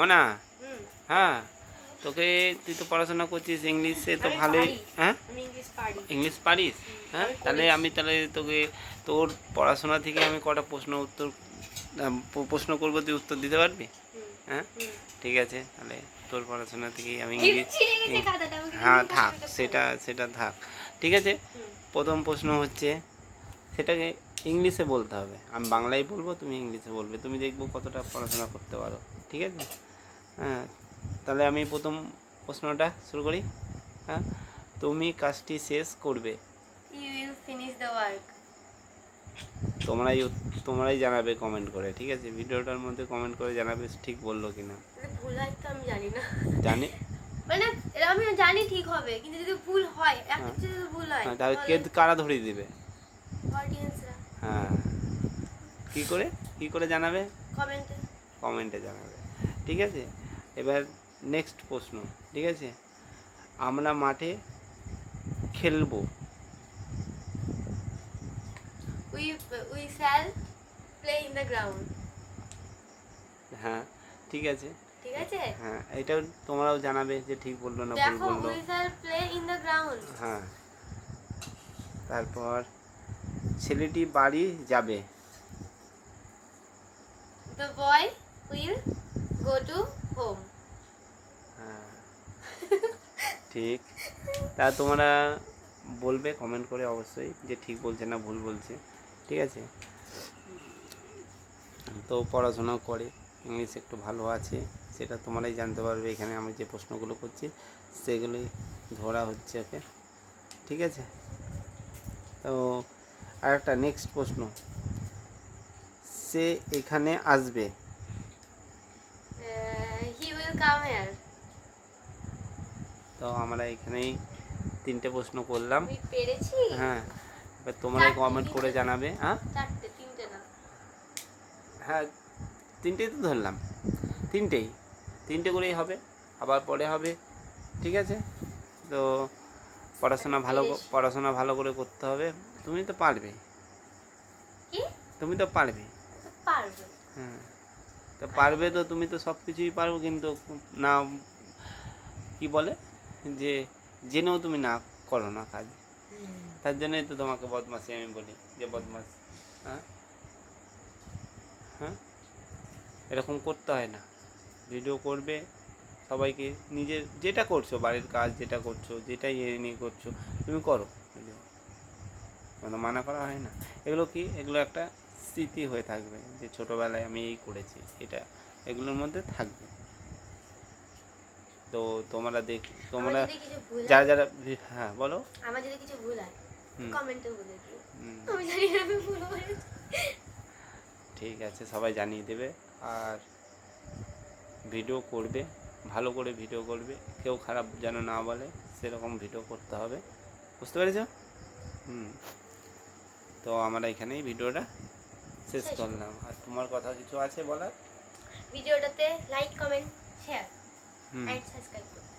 মনা? হ্যাঁ। তোকে তুই তো পড়াশোনা করছিস ইংলিশে তো ভালোই হ্যাঁ? ইংলিশ পারিস? হ্যাঁ? তাহলে আমি তাহলে তোকে তোর পড়াশোনা থেকে আমি কটা প্রশ্ন উত্তর প্রশ্ন করব তুই উত্তর দিতে পারবি? হ্যাঁ? ঠিক আছে তাহলে তোর পড়াশোনা থেকেই আমি ইংলিশ হ্যাঁ থাক সেটা সেটা থাক। ঠিক আছে? প্রথম প্রশ্ন হচ্ছে সেটাকে ইংলিশে বলতে হবে। আমি বাংলায় বলব তুমি ইংলিশে বলবে। তুমি দেখব কতটা পড়াশোনা করতে পারো। ঠিক আছে? হ্যাঁ তাহলে আমি প্রথম প্রশ্নটা শুরু করি। হ্যাঁ তুমি কাজটি শেষ করবে. তোমরাই তোমরাই জানাবে কমেন্ট করে ঠিক আছে? ভিডিওটার মধ্যে কমেন্ট করে জানাবে ঠিক বলল কিনা। ভুল হয় তো আমি জানি না। জানি? মানে আমি জানি ঠিক হবে কিন্তু যদি ভুল হয় একটা হ্যাঁ। যদি ভুল হয় হ্যাঁ, তাহলে কে কারা ধরিয়ে দিবে? অডিয়েন্সরা হ্যাঁ। কী করে? কী করে জানাবে? কমেন্টে কমেন্টে জানাবে। ঠিক আছে? এবার নেক্সট প্রশ্ন ঠিক আছে? আমরা মাঠে খেলব। We we shall play in the ground হ্যাঁ ঠিক আছে। ঠিক আছে? হ্যাঁ এটাও তোমরাও জানাবে যে ঠিক বলল না ভুল বলল। We shall play in the ground হ্যাঁ। তারপর ছেলেটি বাড়ি যাবে। The boy will go to home হ্যাঁ ঠিক। তা তোমরা বলবে কমেন্ট করে অবশ্যই যে ঠিক বলছে না ভুল বলছে। ঠিক আছে? তো পড়াশোনা করে, ইংলিশ একটু ভালো আছে, সেটা তোমরাই জানতে পারবে। এখানে আমি যে প্রশ্নগুলো করছি, সেগুলোই ধরা হচ্ছে ওকে। ঠিক আছে? তো আর একটা নেক্সট প্রশ্ন। সে এখানে আসবে। হি উইল কাম হেয়ার তো আমরা এখানেই তিনটে প্রশ্ন করলাম। হ্যাঁ এবার তোমরাই কমেন্ট করে জানাবে হ্যাঁ? তিনটে হ্যাঁ তিনটেই তো ধরলাম। তিনটেই। তিনটে করেই হবে আবার পরে হবে ঠিক আছে? তো পড়াশোনা ভালো পড়াশোনা ভালো করে করতে হবে। তুমি তো পারবে। তুমি তো পারবে। হ্যাঁ তো পারবে তো তুমি তো সব কিছুই পারবে কিন্তু না কি বলে? যে জেনেও তুমি না করো না কাজ। তার জন্যই তো তোমাকে বদমাসি আমি বলি যে বদমাস হ্যাঁ? হ্যাঁ? এরকম করতে হয় না। ভিডিও করবে সবাইকে নিজের যেটা করছ বাড়ির কাজ যেটা করছ যেটাই এ নিয়ে করছ তুমি করো। ভিডিও কোনো মানা করা হয় না। এগুলো কি? এগুলো একটা স্মৃতি হয়ে থাকবে যে ছোটোবেলায় আমি এই করেছি এটা এগুলোর মধ্যে থাকবে। তো তোমরা দেখ তোমরা যারা যারা হ্যাঁ বলো। আমার যদি কিছু ভুল হয় কমেন্টে বলে দিও। আমি জানি আমি ভুল বলেছি ঠিক আছে সবাই জানিয়ে দেবে। আর ভিডিও করবে ভালো করে ভিডিও করবে। কেউ খারাপ যেন না বলে সেরকম ভিডিও করতে হবে। বুঝতে পেরেছ? হুম। তো আমরা এখানেই ভিডিওটা শেষ শেষ। করলাম। আর তোমার কথা কিছু আছে বলার? ভিডিওটাতে লাইক কমেন্ট শেয়ার 哎，再试一次。